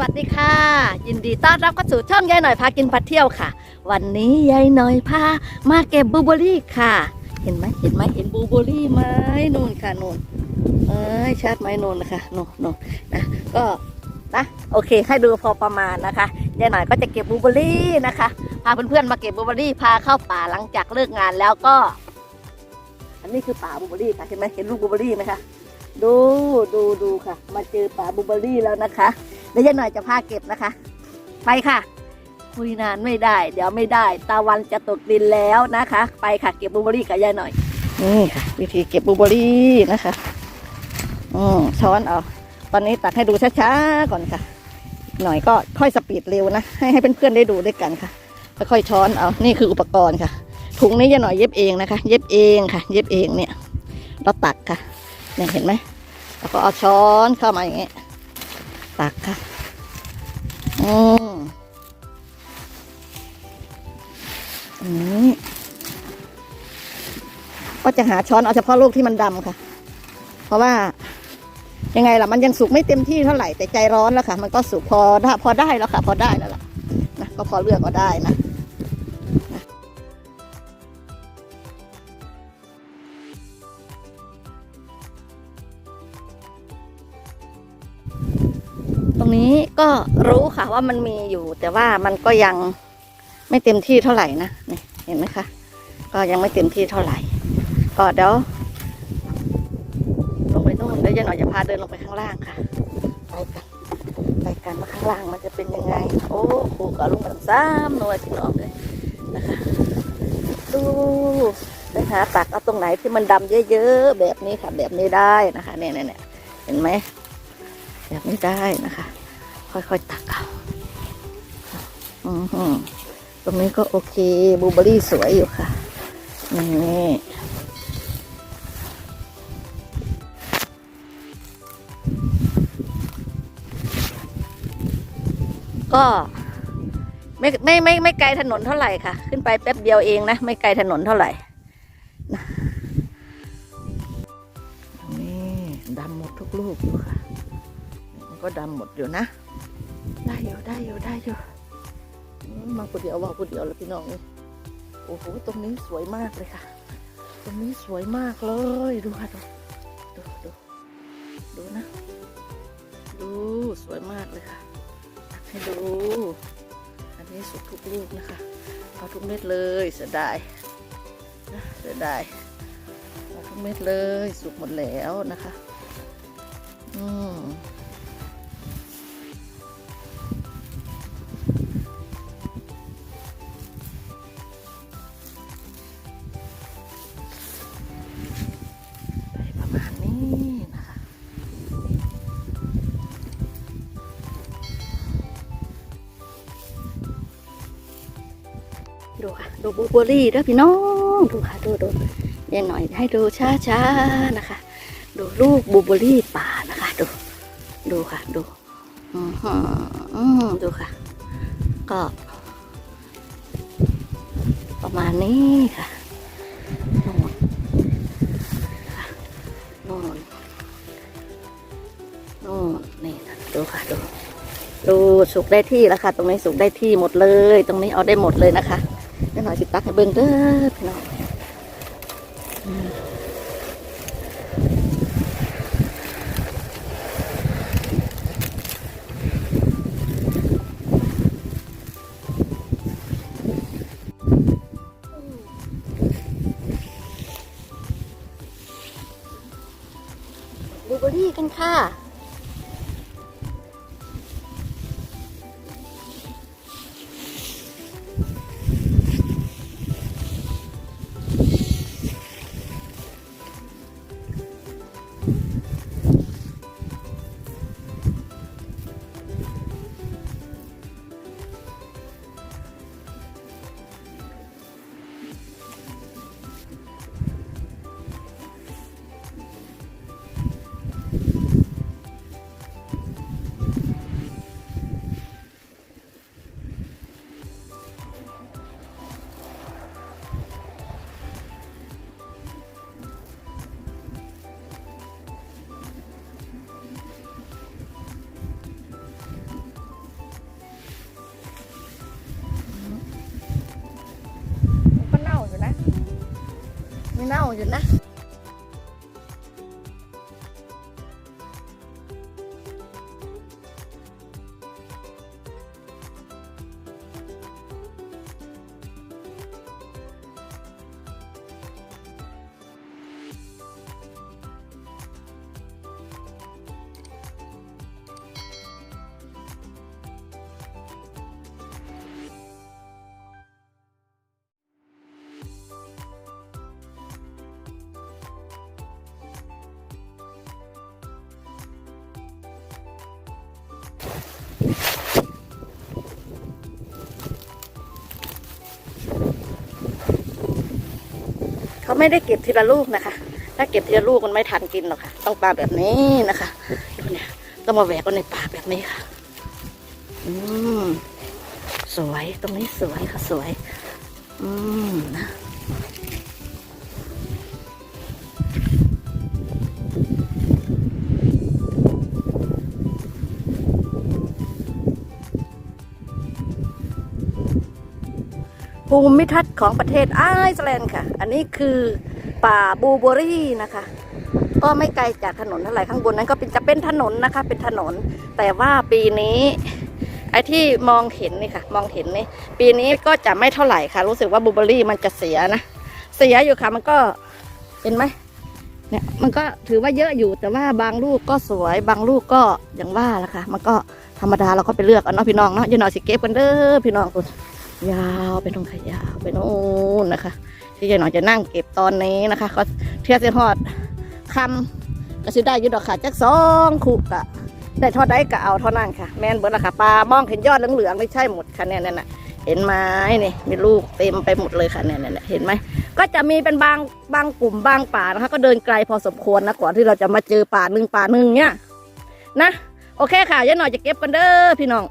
วัสดีค่ะ ยินดีต้อนรับเข้าสู่ช่องยายหน่อยพากินพาเที่ยวค่ะ วันนี้ยายหน่อยพามาเก็บบลูเบอรี่ค่ะ เห็นไหมเห็นไหมเห็นบลูเบอรี่ไหมนู่นค่ะนู่นเอ้ยชัดไหมนู่นนะคะนู่นนู่นนะก็นะโอเค ให้ดูพอประมาณนะคะยายหน่อยก็จะเก็บบลูเบอรี่นะคะพาเพื่อนๆมาเก็บบลูเบอรี่พาเข้าป่าหลังจากเลิกงานแล้วก็ อันนี้คือป่าบลูเบอรี่ค่ะเห็นไหมเห็นลูกบลูเบอรี่ไหมคะดูดูดูค่ะ มาเจอป่าบลูเบอรี่แล้วนะคะ เดี๋ยวยายหน่อยจะพาเก็บนะคะ ไปค่ะคุยนานไม่ได้ เดี๋ยวไม่ได้ตาวันจะตกดินแล้วนะคะ ไปค่ะเก็บบลูเบอรี่กับยายหน่อย นี่ค่ะ วิธีเก็บบลูเบอรี่นะคะ อืมช้อนเอา ตอนนี้ตักให้ดูช้าๆก่อนค่ะ หน่อยก็ค่อยสปีดเร็วนะ ให้ให้เพื่อนๆได้ดูด้วยกันค่ะค่อยช้อนเอา นี่คืออุปกรณ์ค่ะ ถุงนี้ยายหน่อยเย็บเองนะคะ เย็บเองค่ะ เย็บเองเนี่ย เราตักค่ะเนี่ยเห็นไหมแล้วก็เอาช้อนเข้ามาอย่างเงี้ย ตักค่ะอืมอันนี้ก็จะหาช้อนเอาเฉพาะลูกที่มันดำค่ะ เพราะว่ายังไงล่ะมันยังสุกไม่เต็มที่เท่าไหร่แต่ใจร้อนแล้วค่ะ มันก็สุกพอได้พอได้แล้วค่ะ พอได้แล้วล่ะนะก็พอเลือกก็ได้นะนะ นี้ก็รู้ค่ะว่ามันมีอยู่ แต่ว่ามันก็ยังไม่เต็มที่เท่าไหร่นะนี่เห็นไหมคะ ก็ยังไม่เต็มที่เท่าไหร่ ก็เดี๋ยวลงไปนู่นแล้วยันหน่อยจะพาเดินลงไปข้างล่างค่ะ ไปกันไปกันว่าข้างล่างมันจะเป็นยังไง โอ้โหก็ลงมาซ้ำหน่วยพี่น้องเลยนะคะดูนะคะตักเอาตรงไหนที่มันดำเยอะๆแบบนี้ค่ะ แบบนี้ได้นะคะนี่ยเนี่ยเนี่ยเห็นไหมแบบนี้ได้นะคะ ค่อยๆตักเอาอือหือตรงนี้ก็โอเคบลูเบอรี่สวยอยู่ค่ะ นี่ก็ไม่ไม่ไม่ไม่ไกลถนนเท่าไหร่ค่ะ ขึ้นไปแป๊บเดียวเองนะ ไม่ไกลถนนเท่าไหร่นี่ดำหมดทุกลูกอยู่ค่ะ ก็ดำหมดอยู่นะ ได้อยู่ได้อยู่ได้อยู่อืมมาคนเดียวว่าคนเดียวแล้วพี่น้องนี่โอ้โหตรงนี้สวยมากเลยค่ะ ตรงนี้สวยมากเลยดูค่ะดูดูดูดูนะ ดูสวยมากเลยค่ะตักให้ดู อันนี้สุกทุกลูกนะคะเอาทุกเม็ดเลยเสียดายนะเสียดายเอาทุกเม็ดเลยสุกหมดแล้วนะคะ อืม ดูค่ะดูบลูเบอรี่ด้วยพี่น้องดูค่ะดูดูเยังหน่อยให้ดูช้าๆนะคะ ดูลูกบลูเบอรี่ป่านะคะ ดู ดูค่ะ ดูอือหืออือดูค่ะ ก็ ประมาณนี้ค่ะนู่นค่ะนู่นนู่นนี่นะดูค่ะดูดูสุกได้ที่แล้วค่ะ ตรงนี้สุกได้ที่หมดเลย ตรงนี้เอาได้หมดเลยนะคะ น่อยสิตักให้เบิ่งเด้อพี่น้องบลูเบอรี่กันค่ะ ไม่เน่า เขาไม่ได้เก็บทีละลูกนะคะ ถ้าเก็บทีละลูกมันไม่ทันกินหรอกค่ะ ต้องปลาแบบนี้นะคะดูเนี่ยต้องมาแหวกกันในป่าแบบนี้ค่ะ อืมสวยตรงนี้สวยค่ะสวย อืมนะ ภูมิทัศน์ของประเทศไอซ์แลนด์ค่ะ อันนี้คือป่าบูเบอรี่นะคะ ก็ไม่ไกลจากถนนเท่าไหร่ข้างบนนั้นก็เป็นจะเป็นถนนนะคะ เป็นถนน แต่ว่าปีนี้ไอ้ที่มองเห็นนี่ค่ะ มองเห็นนี่ปีนี้ก็จะไม่เท่าไหร่ค่ะ รู้สึกว่าบูเบอรี่มันจะเสียนะเสียอยู่ค่ะ มันก็เห็นไหมเนี่ยมันก็ถือว่าเยอะอยู่แต่ว่าบางลูกก็สวยบางลูกก็อย่างว่าละค่ะ มันก็ธรรมดาเราก็ไปเลือกเอาเนาะพี่น้องเนาะอย่าหน่อยสิเก็บกันเด้อพี่น้องคุณ ยาวไปตรงขยาวไปโน่นนะคะ ที่ยายหน่อยจะนั่งเก็บตอนนี้นะคะเขาเทียบเสียฮอดคำก็สิได้ยุดดอกค่ะจักสองขุกอะได้ท่าใดก็เอาเท่านั้นค่ะ แม่นเบิดละค่ะปลามองเห็นยอดเหลืองๆไม่ใช่หมดค่ะเนี่ยนั่นน่ะเห็นไหมนี่มีลูกเต็มไปหมดเลยค่ะเนี่ยเนี่ยเห็นไหมก็จะมีเป็นบางบางกลุ่มบางป่านะคะ ก็เดินไกลพอสมควรนะก่อนที่เราจะมาเจอป่าหนึ่งป่าหนึ่งเนี่ยนะ โอเคค่ะยายหน่อยจะเก็บกันเด้อพี่น้อง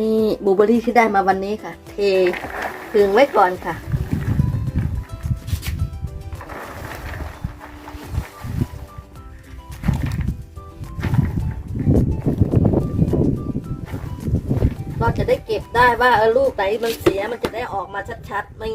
นี่บลูเบอรี่ที่ได้มาวันนี้ค่ะ เทถึงไว้ก่อนค่ะ เราจะได้เก็บได้ว่าเออลูกไหนมันเสียมันจะได้ออกมาชัดๆไม่